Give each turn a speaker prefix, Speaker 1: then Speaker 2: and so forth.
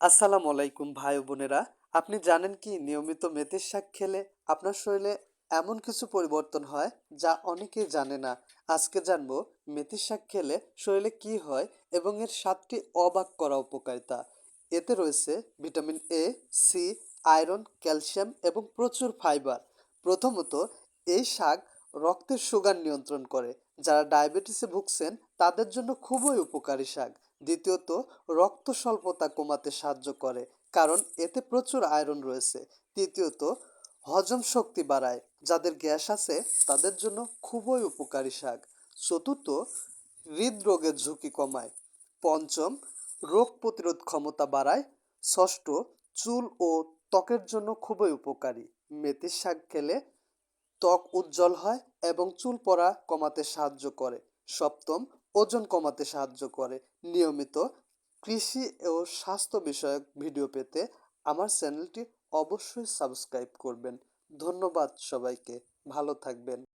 Speaker 1: আসসালামু আলাইকুম ভাই বোনেরা। আপনি জানেন কি, নিয়মিত মেথির শাক খেলে আপনার শরীরে এমন কিছু পরিবর্তন হয় যা অনেকেই জানে না। আজকে জানব মেথির শাক খেলে শরীরে কি হয় এবং এর সাতটি অবাক করা উপকারিতা। এতে রয়েছে vitamin A, C, iron, calcium এবং প্রচুর ফাইবার। প্রথমত, এই শাক রক্তের সুগার নিয়ন্ত্রণ করে। যারা ডায়াবেটিসে ভুগছেন, তাদের জন্য খুবই উপকারী শাক। দ্বিতীয়ত, রক্ত স্বল্পতা কমাতে সাহায্য করে, কারণ এতে প্রচুর আয়রন রয়েছে। তৃতীয়ত, হজম শক্তি বাড়ায়, যাদের গ্যাস আছে, তাদের জন্য খুবই উপকারী শাক। চতুর্থ, হৃদরোগের ঝুঁকি কমায়। পঞ্চম, রোগ প্রতিরোধ ক্ষমতা বাড়ায়। ষষ্ঠ, চুল ও ত্বকের জন্য খুবই উপকারী। মেথির শাক খেলে ত্বক উজ্জ্বল হয় এবং চুল পড়া কমাতে সাহায্য করে। সপ্তম, ওজন কমাতে সাহায্য করে। নিয়মিত কৃষি ও স্বাস্থ্য বিষয়ক ভিডিও পেতে আমার চ্যানেলটি অবশ্যই সাবস্ক্রাইব করবেন। ধন্যবাদ সবাইকে। ভালো থাকবেন।